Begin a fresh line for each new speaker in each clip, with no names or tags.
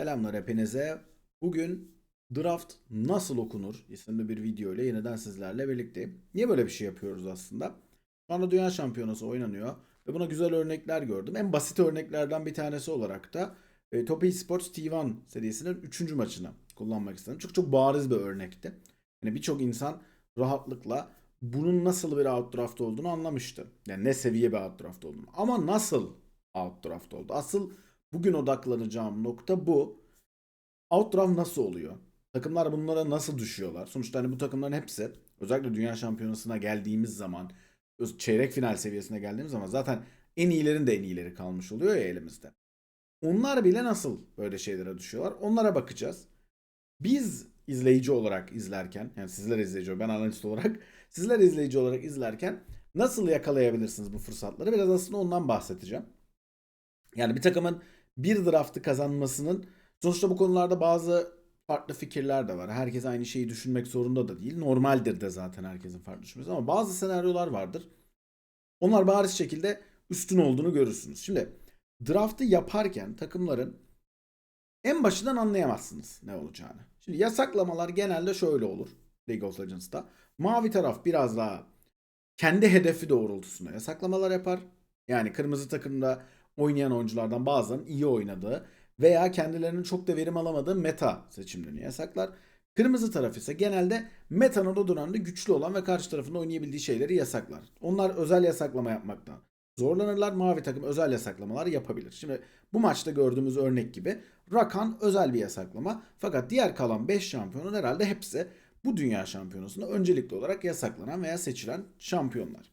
Selamlar hepinize. Bugün Draft Nasıl Okunur isimli bir video ile yeniden sizlerle birlikteyim. Niye böyle bir şey yapıyoruz aslında? Şu anda Dünya Şampiyonası oynanıyor ve buna güzel örnekler gördüm. En basit örneklerden bir tanesi olarak da e, Top Esports T1 serisinin 3. maçını kullanmak istedim. Çok çok bariz bir örnekti. Yani birçok insan rahatlıkla bunun nasıl bir outdraft olduğunu anlamıştı. Yani ne seviye bir outdraft olduğunu. Ama nasıl outdraft oldu? Asıl bugün odaklanacağım nokta bu. Outdraft nasıl oluyor? Takımlar bunlara nasıl düşüyorlar? Sonuçta hani bu takımların hepsi özellikle dünya şampiyonasına geldiğimiz zaman çeyrek final seviyesine geldiğimiz zaman zaten en iyilerin de en iyileri kalmış oluyor ya elimizde. Onlar bile nasıl böyle şeylere düşüyorlar? Onlara bakacağız. Biz izleyici olarak izlerken yani sizler izleyici ben analist olarak sizler izleyici olarak izlerken nasıl yakalayabilirsiniz bu fırsatları biraz aslında ondan bahsedeceğim. Yani bir takımın bir draftı kazanmasının sonuçta bu konularda bazı farklı fikirler de var. Herkes aynı şeyi düşünmek zorunda da değil. Normaldir de zaten herkesin farklı düşünmesi ama bazı senaryolar vardır. Onlar bariz şekilde üstün olduğunu görürsünüz. Şimdi draftı yaparken takımların en başından anlayamazsınız ne olacağını. Şimdi yasaklamalar genelde şöyle olur League of Legends'ta. Mavi taraf biraz daha kendi hedefi doğrultusunda yasaklamalar yapar. Yani kırmızı takımda oynayan oyunculardan bazılarının iyi oynadığı veya kendilerinin çok da verim alamadığı meta seçimlerini yasaklar. Kırmızı taraf ise genelde metanın o dönemde güçlü olan ve karşı tarafında oynayabildiği şeyleri yasaklar. Onlar özel yasaklama yapmaktan zorlanırlar. Mavi takım özel yasaklamalar yapabilir. Şimdi bu maçta gördüğümüz örnek gibi Rakan özel bir yasaklama. Fakat diğer kalan 5 şampiyonun herhalde hepsi bu dünya şampiyonasında öncelikli olarak yasaklanan veya seçilen şampiyonlar.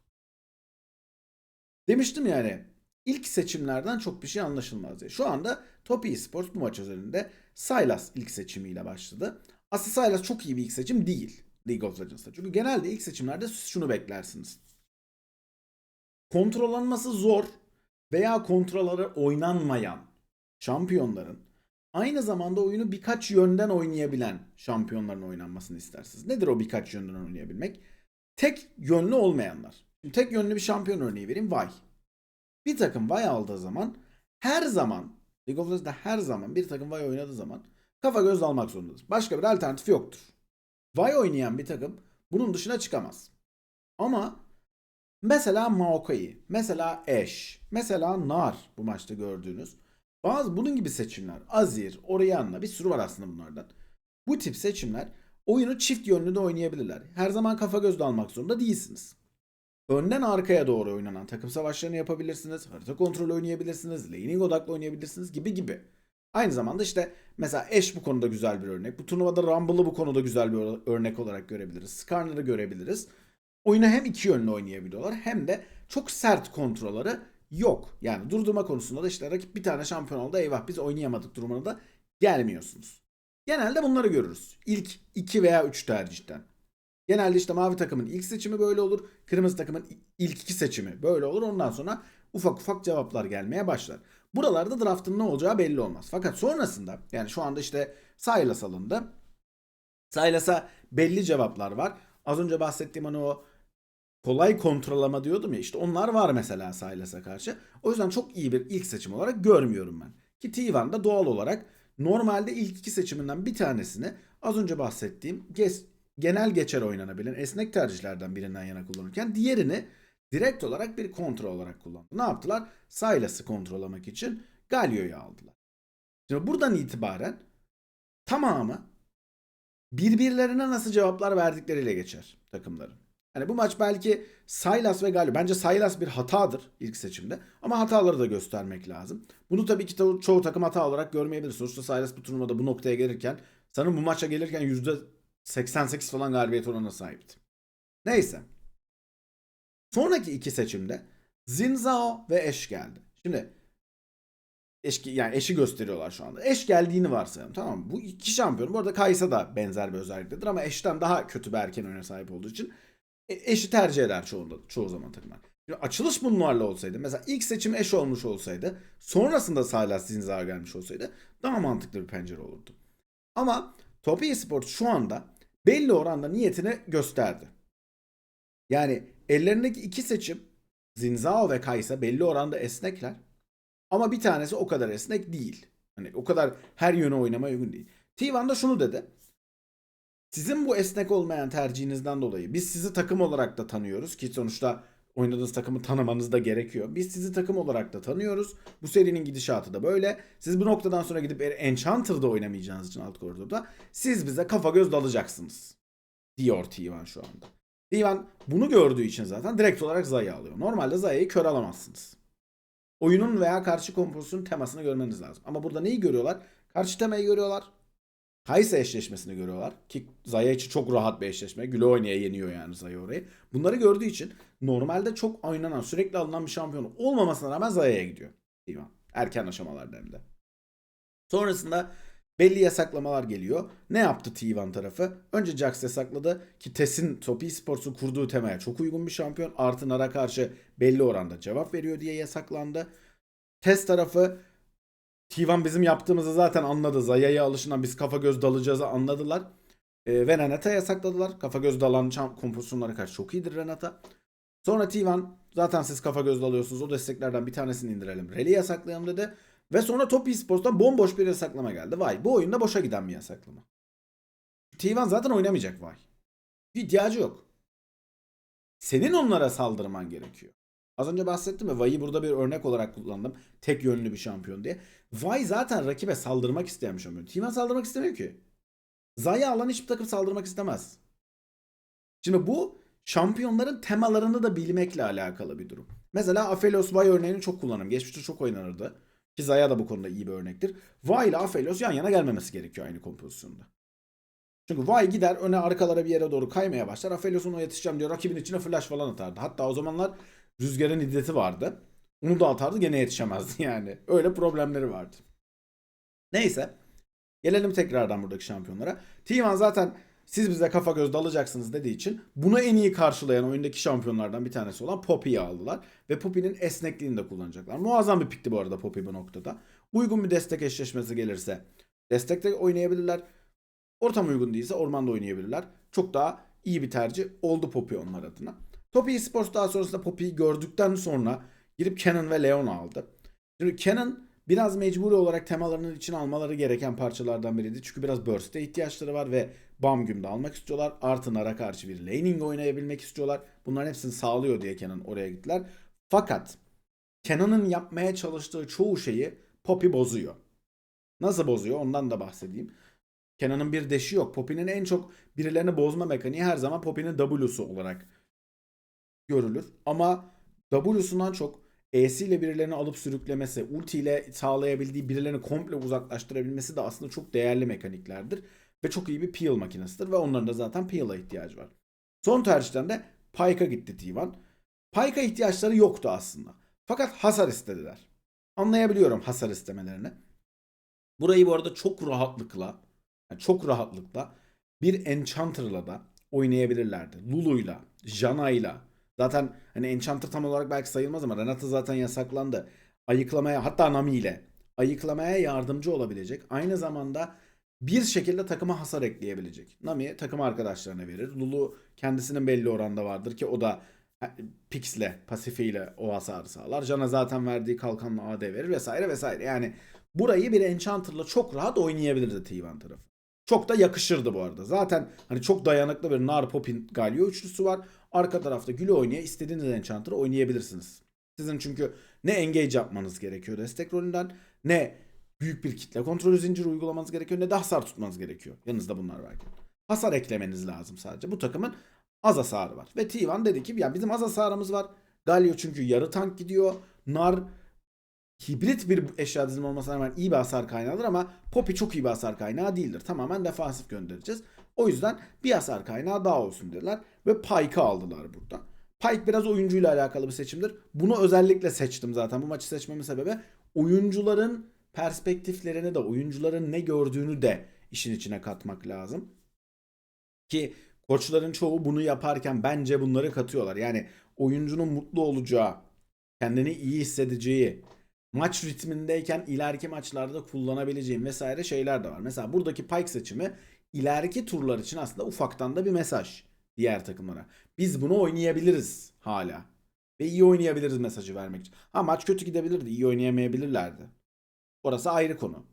Demiştim yani ilk seçimlerden çok bir şey anlaşılmaz diye. Şu anda Top Esports bu maç üzerinde Sylas ilk seçimiyle başladı. Aslında Sylas çok iyi bir ilk seçim değil League of Legends'ta. Çünkü genelde ilk seçimlerde şunu beklersiniz. Kontrollanması zor veya kontrolları oynanmayan şampiyonların aynı zamanda oyunu birkaç yönden oynayabilen şampiyonların oynanmasını istersiniz. Nedir o birkaç yönden oynayabilmek? Tek yönlü olmayanlar. Şimdi tek yönlü bir şampiyon örneği vereyim. Vay. Bir takım Vay aldığı zaman her zaman League of Legends'da her zaman bir takım Vay oynadığı zaman kafa göz almak zorundadır. Başka bir alternatif yoktur. Vay oynayan bir takım bunun dışına çıkamaz. Ama mesela Maokai, mesela Ashe, mesela Nar bu maçta gördüğünüz bazı bunun gibi seçimler. Azir, Orianna bir sürü var aslında bunlardan. Bu tip seçimler oyunu çift yönlü de oynayabilirler. Her zaman kafa göz de almak zorunda değilsiniz. Önden arkaya doğru oynanan takım savaşlarını yapabilirsiniz. Harita kontrolü oynayabilirsiniz. Laning odaklı oynayabilirsiniz gibi gibi. Aynı zamanda işte mesela Ashe bu konuda güzel bir örnek. Bu turnuvada Rumble'ı bu konuda güzel bir örnek olarak görebiliriz. Skarner'ı görebiliriz. Oyunu hem iki yönlü oynayabiliyorlar hem de çok sert kontrolleri yok. Yani durdurma konusunda da işte rakip bir tane şampiyon oldu eyvah biz oynayamadık durumuna da gelmiyorsunuz. Genelde bunları görürüz. İlk 2 veya 3 tercihten. Genelde işte mavi takımın ilk seçimi böyle olur. Kırmızı takımın ilk iki seçimi böyle olur. Ondan sonra ufak ufak cevaplar gelmeye başlar. Buralarda draftın ne olacağı belli olmaz. Fakat sonrasında yani şu anda işte Silas alındı. Silas'a belli cevaplar var. Az önce bahsettiğim hani o kolay kontrollama diyordum ya işte onlar var mesela Silas'a karşı. O yüzden çok iyi bir ilk seçim olarak görmüyorum ben. Ki T1'da doğal olarak normalde ilk iki seçiminden bir tanesini az önce bahsettiğim ges- genel geçer oynanabilen esnek tercihlerden birinden yana kullanırken diğerini direkt olarak bir kontrol olarak kullandı. Ne yaptılar? Silas'ı kontrollamak için Galio'yu aldılar. Şimdi buradan itibaren tamamı birbirlerine nasıl cevaplar verdikleriyle geçer takımların. Hani bu maç belki Silas ve Galio. Bence Silas bir hatadır ilk seçimde. Ama hataları da göstermek lazım. Bunu tabii ki ço- çoğu takım hata olarak görmeyebilir. Sonuçta Silas bu turnuvada bu noktaya gelirken sanırım bu maça gelirken %88 falan galibiyet oranına sahipti. Neyse. Sonraki iki seçimde Zinzao ve Eş geldi. Şimdi eş, yani eşi gösteriyorlar şu anda. Eş geldiğini varsayalım tamam mı? Bu iki şampiyon. Bu arada Kaysa da benzer bir özelliktedir ama eşten daha kötü bir erken oyuna sahip olduğu için e- eşi tercih eder çoğu, çoğu zaman takımlar. Şimdi açılış bunlarla olsaydı mesela ilk seçim eş olmuş olsaydı sonrasında Silas Zinzao gelmiş olsaydı daha mantıklı bir pencere olurdu. Ama Top Esports şu anda belli oranda niyetini gösterdi. Yani ellerindeki iki seçim Zinzao ve Kaysa belli oranda esnekler. Ama bir tanesi o kadar esnek değil. Hani o kadar her yöne oynamaya uygun değil. T1 da şunu dedi. Sizin bu esnek olmayan tercihinizden dolayı biz sizi takım olarak da tanıyoruz ki sonuçta oynadığınız takımı tanımanız da gerekiyor. Biz sizi takım olarak da tanıyoruz. Bu serinin gidişatı da böyle. Siz bu noktadan sonra gidip Enchanter'da oynamayacağınız için alt koridorda siz bize kafa göz dalacaksınız. Diyor T1 şu anda. T1 bunu gördüğü için zaten direkt olarak Zaya alıyor. Normalde Zaya'yı kör alamazsınız. Oyunun veya karşı kompozisyonun temasını görmeniz lazım. Ama burada neyi görüyorlar? Karşı temayı görüyorlar. Kaysa eşleşmesini görüyorlar. Ki Zaya için çok rahat bir eşleşme. Güle oynaya yeniyor yani Zaya orayı. Bunları gördüğü için normalde çok oynanan, sürekli alınan bir şampiyon olmamasına rağmen Zaya'ya gidiyor. T1. Erken aşamalarda hem de. Sonrasında belli yasaklamalar geliyor. Ne yaptı T1 tarafı? Önce Jax yasakladı ki Tess'in Topi Sports'un kurduğu temaya çok uygun bir şampiyon. Artı Nara karşı belli oranda cevap veriyor diye yasaklandı. Tess tarafı T1 bizim yaptığımızı zaten anladı. Zaya'ya alışından biz kafa göz dalacağızı anladılar. Ee, ve Renata yasakladılar. Kafa göz dalan şam- kompozisyonlara karşı çok iyidir Renata. Sonra T1 zaten siz kafa göz dalıyorsunuz. O desteklerden bir tanesini indirelim. Rally yasaklayalım dedi. Ve sonra Top Esports'tan bomboş bir yasaklama geldi. Vay bu oyunda boşa giden bir yasaklama. T1 zaten oynamayacak vay. Bir ihtiyacı yok. Senin onlara saldırman gerekiyor. Az önce bahsettim ya Vay'ı burada bir örnek olarak kullandım. Tek yönlü bir şampiyon diye. Vay zaten rakibe saldırmak isteyen bir şampiyon. T1 saldırmak istemiyor ki. Zay'a alan hiçbir takım saldırmak istemez. Şimdi bu şampiyonların temalarını da bilmekle alakalı bir durum. Mesela Aphelios Vay örneğini çok kullanırım. Geçmişte çok oynanırdı. Ki Zaya da bu konuda iyi bir örnektir. Vay ile Aphelios yan yana gelmemesi gerekiyor aynı kompozisyonda. Çünkü Vay gider öne arkalara bir yere doğru kaymaya başlar. Aphelios'un o yetişeceğim diyor. Rakibin içine flash falan atardı. Hatta o zamanlar rüzgarın iddeti vardı. Onu da atardı gene yetişemezdi yani. Öyle problemleri vardı. Neyse. Gelelim tekrardan buradaki şampiyonlara. T1 zaten siz bize kafa göz dalacaksınız dediği için bunu en iyi karşılayan oyundaki şampiyonlardan bir tanesi olan Poppy'yi aldılar. Ve Poppy'nin esnekliğini de kullanacaklar. Muazzam bir pikti bu arada Poppy bu noktada. Uygun bir destek eşleşmesi gelirse destekte oynayabilirler. Ortam uygun değilse ormanda oynayabilirler. Çok daha iyi bir tercih oldu Poppy onlar adına. Poppy Esports daha sonrasında Poppy'yi gördükten sonra girip Canon ve Leon aldı. Şimdi Canon biraz mecburi olarak temalarının içine almaları gereken parçalardan biriydi. Çünkü biraz burst'e ihtiyaçları var ve Bamgüm'de almak istiyorlar. Artı Nara karşı bir laning oynayabilmek istiyorlar. Bunların hepsini sağlıyor diye Canon oraya gittiler. Fakat Canon'ın yapmaya çalıştığı çoğu şeyi Poppy bozuyor. Nasıl bozuyor ondan da bahsedeyim. Canon'ın bir deşi yok. Poppy'nin en çok birilerini bozma mekaniği her zaman Poppy'nin W'su olarak görülür. Ama W'sundan çok E'siyle birilerini alıp sürüklemesi, ulti ile sağlayabildiği birilerini komple uzaklaştırabilmesi de aslında çok değerli mekaniklerdir. Ve çok iyi bir peel makinesidir ve onların da zaten peel'a ihtiyacı var. Son tercihten de Pyke'a gitti T1. Pyke'a ihtiyaçları yoktu aslında. Fakat hasar istediler. Anlayabiliyorum hasar istemelerini. Burayı bu arada çok rahatlıkla, yani çok rahatlıkla bir Enchanter'la da oynayabilirlerdi. Lulu'yla, Jana'yla. Zaten hani Enchanter tam olarak belki sayılmaz ama Renata zaten yasaklandı. Ayıklamaya hatta Nami ile ayıklamaya yardımcı olabilecek. Aynı zamanda bir şekilde takıma hasar ekleyebilecek. Nami takım arkadaşlarına verir. Lulu kendisinin belli oranda vardır ki o da Pix'le, pasifiyle o hasarı sağlar. Jana zaten verdiği kalkanla AD verir vesaire vesaire. Yani burayı bir Enchanter'la çok rahat oynayabilirdi T1 tarafı. Çok da yakışırdı bu arada. Zaten hani çok dayanıklı bir Nar Popin Galio üçlüsü var. Arka tarafta Gül'ü oynaya istediğiniz Enchanter'ı oynayabilirsiniz. Sizin çünkü ne engage yapmanız gerekiyor destek rolünden ne büyük bir kitle kontrolü zinciri uygulamanız gerekiyor ne de hasar tutmanız gerekiyor. Yanınızda bunlar varken. Hasar eklemeniz lazım sadece. Bu takımın az hasarı var. Ve T1 dedi ki ya bizim az hasarımız var. Galio çünkü yarı tank gidiyor. Nar hibrit bir eşya dizimi olmasına rağmen iyi bir hasar kaynağıdır ama Poppy çok iyi bir hasar kaynağı değildir. Tamamen defansif göndereceğiz. O yüzden bir hasar kaynağı daha olsun dediler ve Pike'ı aldılar burada. Pike biraz oyuncuyla alakalı bir seçimdir. Bunu özellikle seçtim zaten. Bu maçı seçmemin sebebi oyuncuların perspektiflerini de oyuncuların ne gördüğünü de işin içine katmak lazım. Ki koçların çoğu bunu yaparken bence bunları katıyorlar. Yani oyuncunun mutlu olacağı, kendini iyi hissedeceği, maç ritmindeyken ileriki maçlarda kullanabileceğim vesaire şeyler de var. Mesela buradaki Pike seçimi ileriki turlar için aslında ufaktan da bir mesaj diğer takımlara. Biz bunu oynayabiliriz hala. Ve iyi oynayabiliriz mesajı vermek için. Ha maç kötü gidebilirdi. iyi oynayamayabilirlerdi. Orası ayrı konu.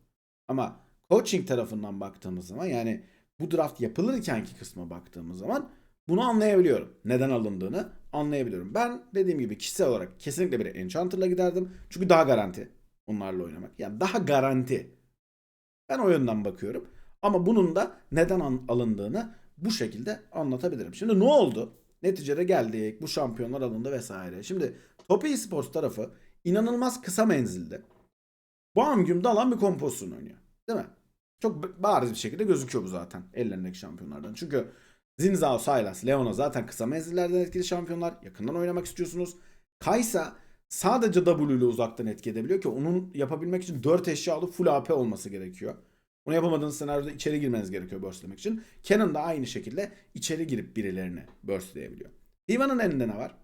Ama coaching tarafından baktığımız zaman yani bu draft yapılırkenki kısma baktığımız zaman bunu anlayabiliyorum. Neden alındığını anlayabiliyorum. Ben dediğim gibi kişisel olarak kesinlikle bir Enchanter'la giderdim. Çünkü daha garanti onlarla oynamak. Yani daha garanti. Ben o yönden bakıyorum. Ama bunun da neden alındığını bu şekilde anlatabilirim. Şimdi ne oldu? Neticede geldik. Bu şampiyonlar alındı vesaire. Şimdi Top Esports tarafı inanılmaz kısa menzilde. Bam güm dalan bir kompozisyon oynuyor. Değil mi? Çok bariz bir şekilde gözüküyor bu zaten ellerindeki şampiyonlardan. Çünkü Zinzao, Sylas, Leona zaten kısa menzillerden etkili şampiyonlar. Yakından oynamak istiyorsunuz. Kaysa sadece W ile uzaktan etki edebiliyor ki onun yapabilmek için 4 eşyalı full AP olması gerekiyor. Bunu yapamadığınız senaryoda içeri girmeniz gerekiyor burstlemek için. Canon da aynı şekilde içeri girip birilerini burstleyebiliyor. Diva'nın elinde ne var?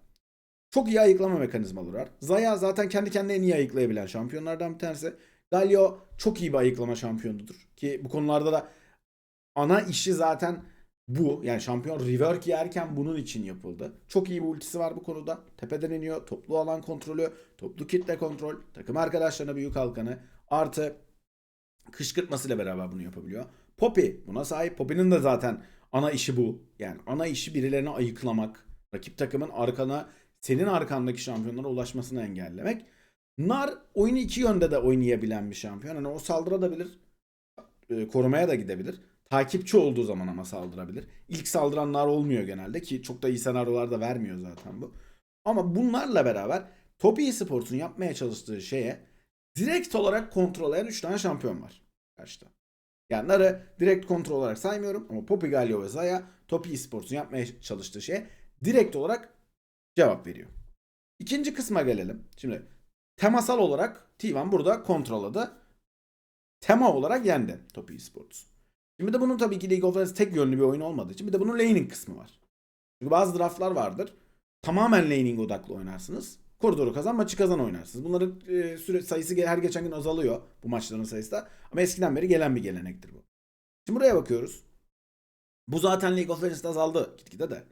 Çok iyi ayıklama mekanizmaları var. Zaya zaten kendi kendine en iyi ayıklayabilen şampiyonlardan bir tanesi. Galio çok iyi bir ayıklama şampiyonudur. Ki bu konularda da ana işi zaten bu. Yani şampiyon rework yerken bunun için yapıldı. Çok iyi bir ultisi var bu konuda. Tepeden iniyor. Toplu alan kontrolü, toplu kitle kontrol, takım arkadaşlarına büyük halkanı artı kışkırtmasıyla beraber bunu yapabiliyor. Poppy buna sahip. Poppy'nin de zaten ana işi bu. Yani ana işi birilerini ayıklamak. Rakip takımın arkana senin arkandaki şampiyonlara ulaşmasını engellemek. Nar oyunu iki yönde de oynayabilen bir şampiyon. Hani o saldırabilir, e, korumaya da gidebilir. Takipçi olduğu zaman ama saldırabilir. İlk saldıran Nar olmuyor genelde ki çok da iyi senaryolar da vermiyor zaten bu. Ama bunlarla beraber Top Esports'un yapmaya çalıştığı şeye direkt olarak kontrol eden 3 tane şampiyon var karşıda. Yani Nar'ı direkt kontrol olarak saymıyorum ama Poppy, Galio ve Zaya Top Esports'un yapmaya çalıştığı şeye direkt olarak cevap veriyor. İkinci kısma gelelim. Şimdi temasal olarak T1 burada kontrolladı. Tema olarak yendi Top Esports. Şimdi de bunun tabii ki League of Legends tek yönlü bir oyun olmadığı için bir de bunun laning kısmı var. Çünkü bazı draftlar vardır. Tamamen laning odaklı oynarsınız. Koridoru kazan, maçı kazan oynarsınız. Bunların e, süre sayısı her geçen gün azalıyor bu maçların sayısı da. Ama eskiden beri gelen bir gelenektir bu. Şimdi buraya bakıyoruz. Bu zaten League of Legends'da azaldı gitgide de.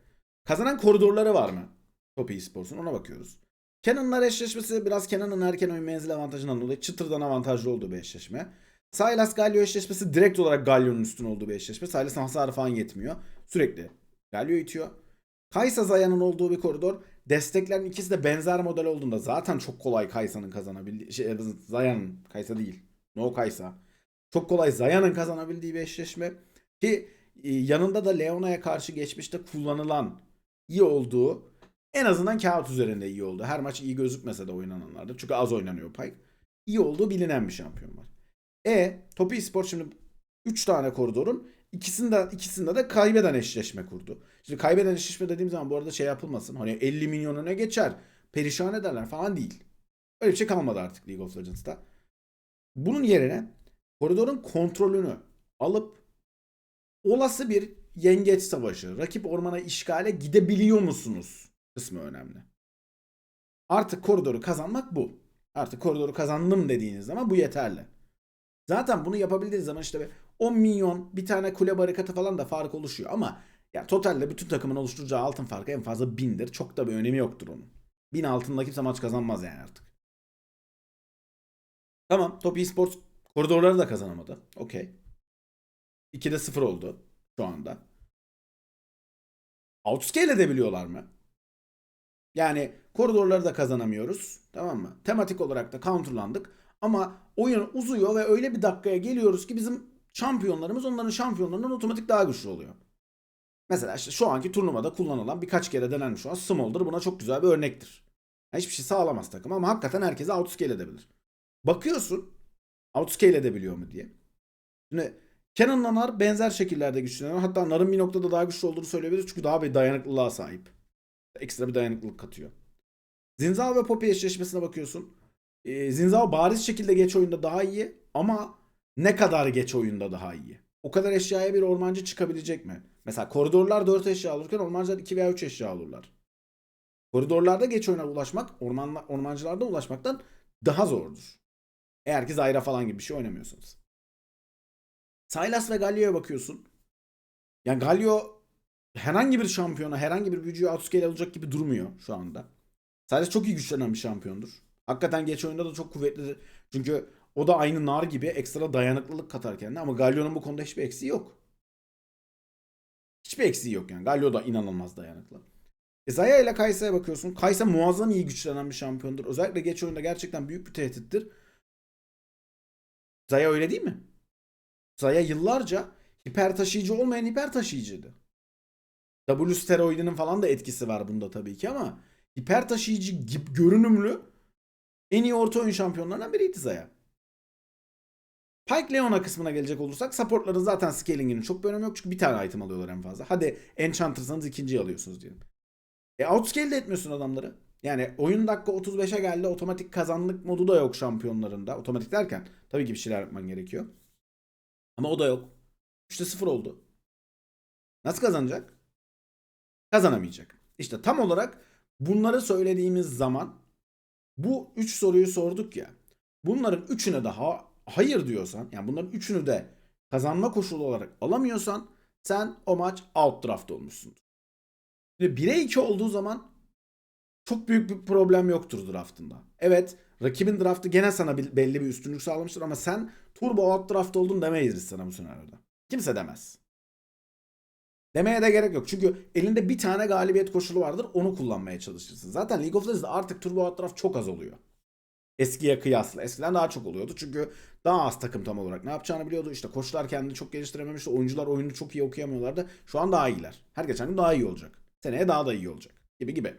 Kazanan koridorları var mı? Top Esports'un ona bakıyoruz. Cannon'lar eşleşmesi biraz Cannon'ın erken oyun menzili avantajından dolayı çıtırdan avantajlı olduğu bir eşleşme. Sylas Galio eşleşmesi direkt olarak Galio'nun üstün olduğu bir eşleşme. Sylas'ın hasarı falan yetmiyor. Sürekli Galio itiyor. Kaysa Zaya'nın olduğu bir koridor. Desteklerin ikisi de benzer model olduğunda zaten çok kolay Kaysa'nın kazanabildiği şey Zaya'nın Kaysa değil. No Kaysa. Çok kolay Zaya'nın kazanabildiği bir eşleşme. Ki e, yanında da Leona'ya karşı geçmişte kullanılan iyi olduğu en azından kağıt üzerinde iyi oldu. Her maç iyi gözükmese de oynananlarda. Çünkü az oynanıyor Pike. İyi olduğu bilinen bir şampiyon var. E Topi Esport şimdi 3 tane koridorun ikisinde ikisinde de kaybeden eşleşme kurdu. Şimdi kaybeden eşleşme dediğim zaman bu arada şey yapılmasın. Hani 50 milyonuna geçer. Perişan ederler falan değil. Öyle bir şey kalmadı artık League of Legends'ta. Bunun yerine koridorun kontrolünü alıp olası bir yengeç savaşı, rakip ormana işgale gidebiliyor musunuz kısmı önemli. Artık koridoru kazanmak bu. Artık koridoru kazandım dediğiniz zaman bu yeterli. Zaten bunu yapabildiğiniz zaman işte 10 milyon bir tane kule barikatı falan da fark oluşuyor ama ya totalde bütün takımın oluşturacağı altın farkı en fazla 1000'dir. Çok da bir önemi yoktur onun. 1000 altınla kimse maç kazanmaz yani artık. Tamam Top Esports koridorları da kazanamadı. Okey. 2'de 0 oldu şu anda. Outscale edebiliyorlar mı? Yani koridorları da kazanamıyoruz. Tamam mı? Tematik olarak da counterlandık. Ama oyun uzuyor ve öyle bir dakikaya geliyoruz ki bizim şampiyonlarımız onların şampiyonlarından otomatik daha güçlü oluyor. Mesela işte şu anki turnuvada kullanılan birkaç kere denenmiş olan Smolder buna çok güzel bir örnektir. Hiçbir şey sağlamaz takım ama hakikaten herkese outscale edebilir. Bakıyorsun outscale edebiliyor mu diye. Şimdi Cannon'la Nar benzer şekillerde güçleniyor. Hatta Nar'ın bir noktada daha güçlü olduğunu söyleyebiliriz çünkü daha bir dayanıklılığa sahip. Ekstra bir dayanıklılık katıyor. Zinzao ve Poppy eşleşmesine bakıyorsun. Ee, Zinzao bariz şekilde geç oyunda daha iyi ama ne kadar geç oyunda daha iyi? O kadar eşyaya bir ormancı çıkabilecek mi? Mesela koridorlar 4 eşya alırken ormancılar 2 veya 3 eşya alırlar. Koridorlarda geç oyuna ulaşmak orman, ormancılarda ulaşmaktan daha zordur. Eğer ki Zyra falan gibi bir şey oynamıyorsanız. Sylas ve Galio'ya bakıyorsun. Yani Galio herhangi bir şampiyona, herhangi bir büyücüyü outscale alacak gibi durmuyor şu anda. Sylas çok iyi güçlenen bir şampiyondur. Hakikaten geç oyunda da çok kuvvetlidir. Çünkü O da aynı nar gibi ekstra dayanıklılık katar kendine ama Galio'nun bu konuda hiçbir eksiği yok. Hiçbir eksiği yok yani. Galio da inanılmaz dayanıklı. E Zaya ile Kaysa'ya bakıyorsun. Kaysa muazzam iyi güçlenen bir şampiyondur. Özellikle geç oyunda gerçekten büyük bir tehdittir. Zaya öyle değil mi? Zaya yıllarca hiper taşıyıcı olmayan hiper taşıyıcıydı. W steroidinin falan da etkisi var bunda tabii ki ama hiper taşıyıcı gibi görünümlü en iyi orta oyun şampiyonlarından biriydi Zaya. Pike Leona kısmına gelecek olursak supportların zaten scaling'inin çok bir önemi yok çünkü bir tane item alıyorlar en fazla. Hadi Enchanter'sanız ikinciyi alıyorsunuz diyelim. E outscale de etmiyorsun adamları. Yani oyun dakika 35'e geldi otomatik kazanlık modu da yok şampiyonlarında. Otomatik derken tabii ki bir şeyler yapman gerekiyor. Ama o da yok. 3'te 0 oldu. Nasıl kazanacak? Kazanamayacak. İşte tam olarak bunları söylediğimiz zaman bu 3 soruyu sorduk ya. Bunların üçüne de ha- hayır diyorsan yani bunların üçünü de kazanma koşulu olarak alamıyorsan sen o maç out draft olmuşsun. Ve 1'e 2 olduğu zaman çok büyük bir problem yoktur draftında. Evet rakibin draftı gene sana belli bir üstünlük sağlamıştır ama sen turbo out draft oldun demeyiz biz sana bu senaryoda. Kimse demez. Demeye de gerek yok. Çünkü elinde bir tane galibiyet koşulu vardır. Onu kullanmaya çalışırsın. Zaten League of Legends'da artık turbo out draft çok az oluyor. Eskiye kıyasla. Eskiden daha çok oluyordu. Çünkü daha az takım tam olarak ne yapacağını biliyordu. İşte koçlar kendini çok geliştirememişti. Oyuncular oyunu çok iyi okuyamıyorlardı. Şu an daha iyiler. Her geçen gün daha iyi olacak. Seneye daha da iyi olacak. Gibi gibi.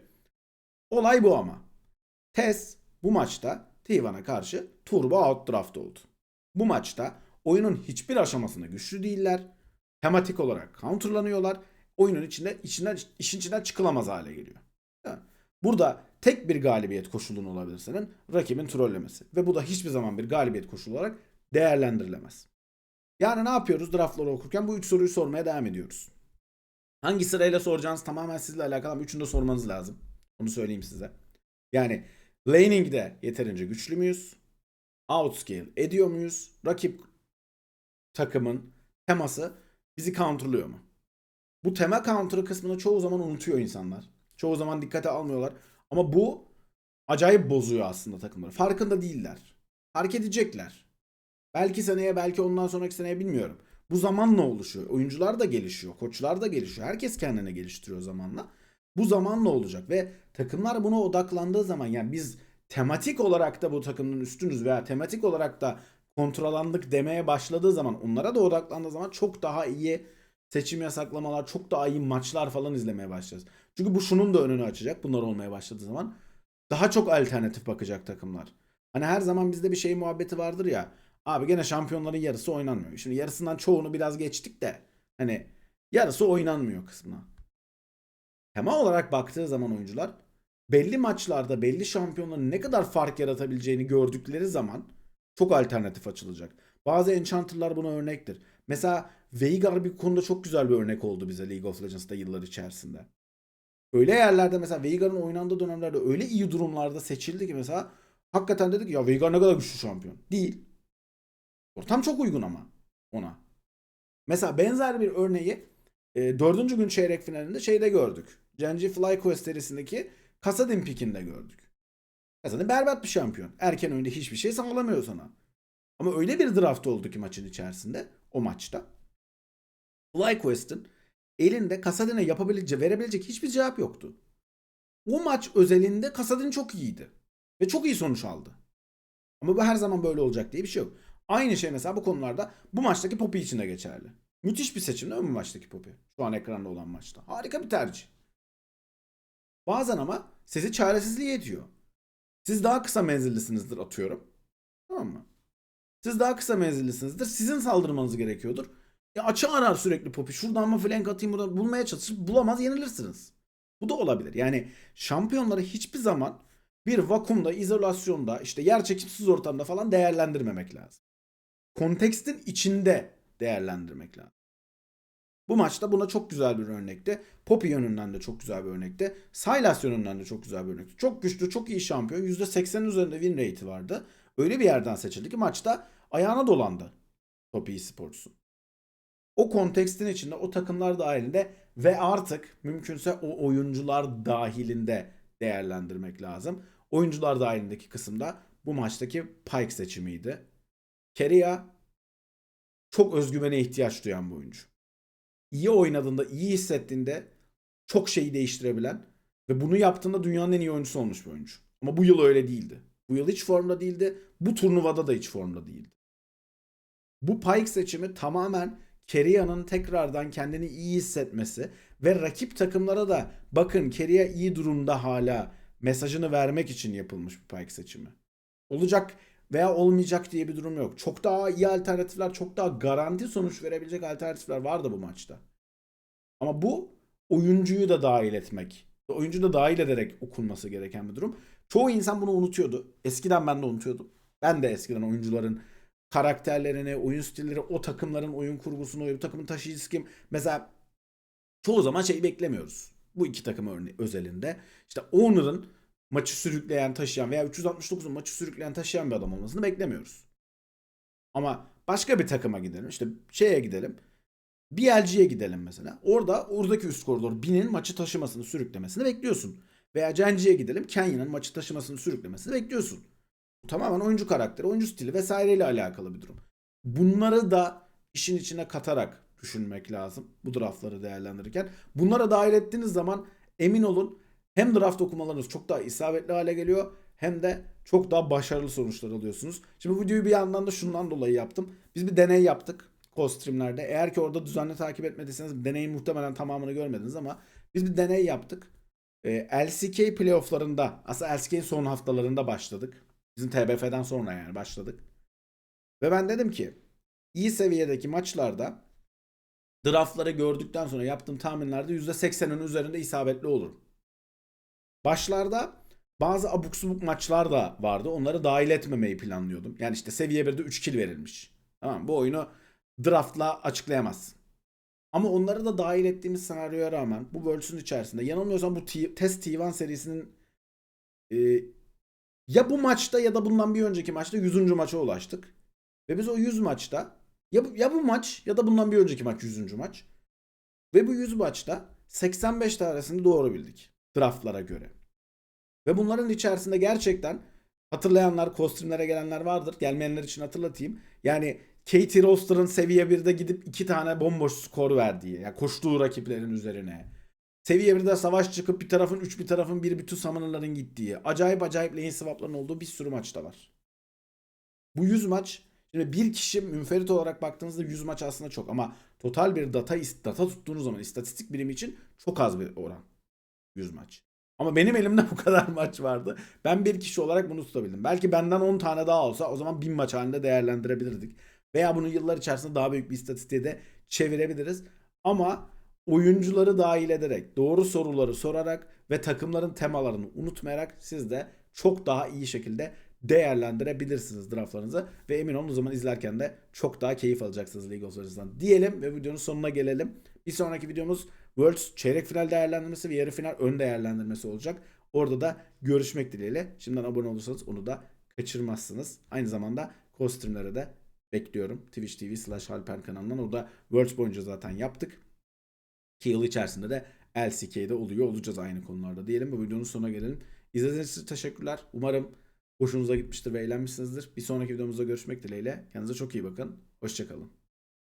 Olay bu ama. Tess bu maçta T1'a karşı turbo out draft oldu. Bu maçta oyunun hiçbir aşamasında güçlü değiller. Tematik olarak counterlanıyorlar. Oyunun içinde içinden işin içinden çıkılamaz hale geliyor. Burada tek bir galibiyet koşulun olabilir senin rakibin trollemesi. Ve bu da hiçbir zaman bir galibiyet koşulu olarak değerlendirilemez. Yani ne yapıyoruz draftları okurken bu üç soruyu sormaya devam ediyoruz. Hangi sırayla soracağınız tamamen sizle alakalı ama üçünü de sormanız lazım. Onu söyleyeyim size. Yani laning'de yeterince güçlü müyüz? Outscale ediyor muyuz? Rakip takımın teması bizi counterlıyor mu? Bu tema counter'ı kısmını çoğu zaman unutuyor insanlar. Çoğu zaman dikkate almıyorlar. Ama bu acayip bozuyor aslında takımları. Farkında değiller. Fark edecekler. Belki seneye belki ondan sonraki seneye bilmiyorum. Bu zamanla oluşuyor. Oyuncular da gelişiyor. Koçlar da gelişiyor. Herkes kendini geliştiriyor zamanla. Bu zamanla olacak ve takımlar buna odaklandığı zaman yani biz tematik olarak da bu takımın üstünüz veya tematik olarak da kontrolandık demeye başladığı zaman onlara da odaklandığı zaman çok daha iyi seçim yasaklamalar, çok daha iyi maçlar falan izlemeye başlayacağız. Çünkü bu şunun da önünü açacak bunlar olmaya başladığı zaman. Daha çok alternatif bakacak takımlar. Hani her zaman bizde bir şey muhabbeti vardır ya. Abi gene şampiyonların yarısı oynanmıyor. Şimdi yarısından çoğunu biraz geçtik de hani yarısı oynanmıyor kısmına. Tema olarak baktığı zaman oyuncular belli maçlarda belli şampiyonların ne kadar fark yaratabileceğini gördükleri zaman çok alternatif açılacak. Bazı enchanter'lar buna örnektir. Mesela Veigar bir konuda çok güzel bir örnek oldu bize League of Legends'ta yıllar içerisinde. Öyle yerlerde mesela Veigar'ın oynandığı dönemlerde öyle iyi durumlarda seçildi ki mesela hakikaten dedik ya Veigar ne kadar güçlü şampiyon. Değil. Ortam çok uygun ama ona. Mesela benzer bir örneği e, dördüncü gün çeyrek finalinde şeyde gördük. Genji FlyQuest serisindeki Kasadin pikinde gördük. Kasadin berbat bir şampiyon. Erken oyunda hiçbir şey sağlamıyor sana. Ama öyle bir draft oldu ki maçın içerisinde o maçta. FlyQuest'in elinde Kasadin'e yapabilecek, verebilecek hiçbir cevap yoktu. O maç özelinde Kasadin çok iyiydi. Ve çok iyi sonuç aldı. Ama bu her zaman böyle olacak diye bir şey yok. Aynı şey mesela bu konularda bu maçtaki Poppy için de geçerli. Müthiş bir seçim değil mi bu maçtaki Poppy? Şu an ekranda olan maçta. Harika bir tercih. Bazen ama sizi çaresizliğe itiyor. Siz daha kısa menzillisinizdir atıyorum. Tamam mı? Siz daha kısa menzillisinizdir. Sizin saldırmanız gerekiyordur. Ya açı arar sürekli Poppy. Şuradan mı flank atayım buradan bulmaya çalışır. Bulamaz yenilirsiniz. Bu da olabilir. Yani şampiyonları hiçbir zaman bir vakumda, izolasyonda, işte yer çekimsiz ortamda falan değerlendirmemek lazım. Kontekstin içinde değerlendirmek lazım. Bu maçta buna çok güzel bir örnekti. Poppy yönünden de çok güzel bir örnekti. Sylas yönünden de çok güzel bir örnekti. Çok güçlü, çok iyi şampiyon. %80'in üzerinde win rate'i vardı. Öyle bir yerden seçildi ki maçta ayağına dolandı Poppy Sports'un. O kontekstin içinde o takımlar dahilinde ve artık mümkünse o oyuncular dahilinde değerlendirmek lazım. Oyuncular dahilindeki kısımda bu maçtaki Pike seçimiydi. Keria çok özgüvene ihtiyaç duyan bir oyuncu. İyi oynadığında, iyi hissettiğinde çok şeyi değiştirebilen ve bunu yaptığında dünyanın en iyi oyuncusu olmuş bir oyuncu. Ama bu yıl öyle değildi. Bu yıl hiç formda değildi. Bu turnuvada da hiç formda değildi. Bu Pike seçimi tamamen Keria'nın tekrardan kendini iyi hissetmesi ve rakip takımlara da bakın Keria iyi durumda hala mesajını vermek için yapılmış bir Pike seçimi. Olacak veya olmayacak diye bir durum yok. Çok daha iyi alternatifler, çok daha garanti sonuç verebilecek alternatifler vardı bu maçta. Ama bu oyuncuyu da dahil etmek, oyuncu da dahil ederek okunması gereken bir durum. Çoğu insan bunu unutuyordu. Eskiden ben de unutuyordum. Ben de eskiden oyuncuların karakterlerini, oyun stilleri, o takımların oyun kurgusunu, o takımın taşıyıcısı kim. Mesela çoğu zaman şeyi beklemiyoruz. Bu iki takım örne- özelinde. İşte Owner'ın maçı sürükleyen, taşıyan veya 369'un maçı sürükleyen, taşıyan bir adam olmasını beklemiyoruz. Ama başka bir takıma gidelim. İşte şeye gidelim. BLG'ye gidelim mesela. Orada oradaki üst koridor Bin'in maçı taşımasını, sürüklemesini bekliyorsun. Veya Genji'ye gidelim. Kenya'nın maçı taşımasını, sürüklemesini bekliyorsun. Bu tamamen oyuncu karakteri, oyuncu stili vesaireyle alakalı bir durum. Bunları da işin içine katarak düşünmek lazım bu draftları değerlendirirken. Bunlara dahil ettiğiniz zaman emin olun hem draft okumalarınız çok daha isabetli hale geliyor hem de çok daha başarılı sonuçlar alıyorsunuz. Şimdi bu videoyu bir yandan da şundan dolayı yaptım. Biz bir deney yaptık co-streamlerde. Eğer ki orada düzenli takip etmediyseniz deneyin muhtemelen tamamını görmediniz ama biz bir deney yaptık. Ee, LCK playofflarında aslında LCK'in son haftalarında başladık. Bizim TBF'den sonra yani başladık. Ve ben dedim ki iyi seviyedeki maçlarda draftları gördükten sonra yaptığım tahminlerde %80'ın üzerinde isabetli olurum. Başlarda bazı abuk subuk maçlar da vardı. Onları dahil etmemeyi planlıyordum. Yani işte seviye 1'de 3 kill verilmiş. Tamam bu oyunu draftla açıklayamazsın. Ama onları da dahil ettiğimiz senaryoya rağmen bu Worlds'ün içerisinde yanılmıyorsam bu T- Test T1 serisinin e, ya bu maçta ya da bundan bir önceki maçta 100. maça ulaştık. Ve biz o 100 maçta ya bu, ya bu maç ya da bundan bir önceki maç 100. maç. Ve bu 100 maçta 85 tanesini doğru bildik draftlara göre. Ve bunların içerisinde gerçekten hatırlayanlar, kostümlere gelenler vardır. Gelmeyenler için hatırlatayım. Yani Katie Roster'ın seviye 1'de gidip iki tane bomboş skor verdiği, yani koştuğu rakiplerin üzerine. Seviye 1'de savaş çıkıp bir tarafın 3 bir tarafın 1 bütün summoner'ların gittiği. Acayip acayip lane swap'ların olduğu bir sürü maçta var. Bu 100 maç Şimdi bir kişi münferit olarak baktığınızda 100 maç aslında çok ama total bir data data tuttuğunuz zaman istatistik birimi için çok az bir oran. 100 maç. Ama benim elimde bu kadar maç vardı. Ben bir kişi olarak bunu tutabildim. Belki benden 10 tane daha olsa o zaman 1000 maç halinde değerlendirebilirdik. Veya bunu yıllar içerisinde daha büyük bir istatistiğe de çevirebiliriz. Ama oyuncuları dahil ederek, doğru soruları sorarak ve takımların temalarını unutmayarak siz de çok daha iyi şekilde değerlendirebilirsiniz draftlarınızı ve emin olun o zaman izlerken de çok daha keyif alacaksınız League of Legends'dan diyelim ve videonun sonuna gelelim. Bir sonraki videomuz Worlds çeyrek final değerlendirmesi ve yarı final ön değerlendirmesi olacak. Orada da görüşmek dileğiyle. Şimdiden abone olursanız onu da kaçırmazsınız. Aynı zamanda kostümlere de bekliyorum. Twitch TV slash Halper kanalından. Orada Worlds boyunca zaten yaptık. Ki yıl içerisinde de LCK'de oluyor olacağız aynı konularda diyelim. Bu videonun sonuna gelelim. İzlediğiniz için teşekkürler. Umarım hoşunuza gitmiştir ve eğlenmişsinizdir. Bir sonraki videomuzda görüşmek dileğiyle. Kendinize çok iyi bakın. Hoşçakalın.